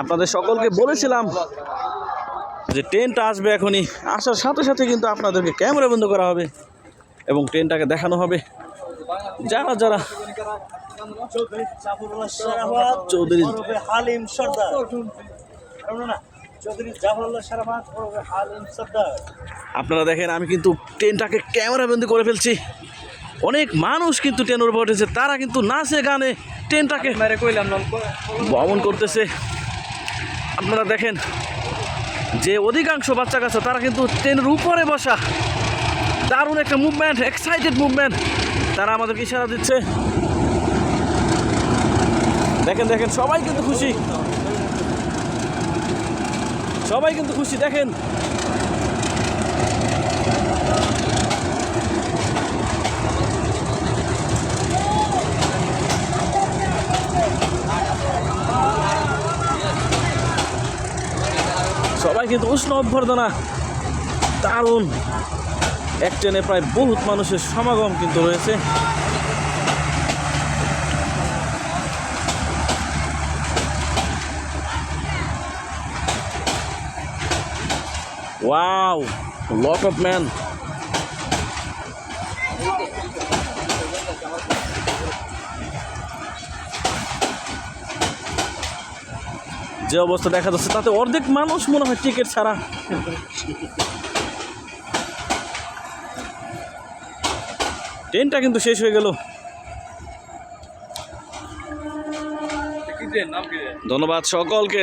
আপনাদের সকলকে বলেছিলাম যে ট্রেনটা আসবে এখনই। আসার সাথে সাথে কিন্তু আপনাদেরকে ক্যামেরা বন্ধ করা হবে এবং ট্রেনটাকে দেখানো হবে। যারা যারা চৌধুরী হালিম সর্দার। আপনারা দেখেন আমি কিন্তু ট্রেনটাকে ক্যামেরা বন্দি করে ফেলছি। অনেক মানুষ কিন্তু ট্রেনের উপর উঠেছে তারা কিন্তু নাচে গানে ট্রেনটাকে ভ্রমণ করতেছে। আপনারা দেখেন যে অধিকাংশ বাচ্চা কাচ্চা, তারা কিন্তু ট্রেনের উপরে বসা। দারুণ একটা মুভমেন্ট এক্সাইটেড মুভমেন্ট তারা আমাদেরকে ইশারা দিচ্ছে। দেখেন দেখেন, সবাই কিন্তু খুশি। সবাই কিন্তু খুশি। দেখেন সবাই কিন্তু উষ্ণ অভ্যর্থনা। দারুণ। এক ট্রেনে প্রায় বহুত মানুষের সমাগম কিন্তু রয়েছে। ওয়াও লট অফ ম্যান যে অবস্থা দেখা যাচ্ছে তাতে অর্ধেক মানুষ মনে হয় টিকিট ছাড়া। ট্রেনটা কিন্তু শেষ হয়ে গেল। ধন্যবাদ সকলকে।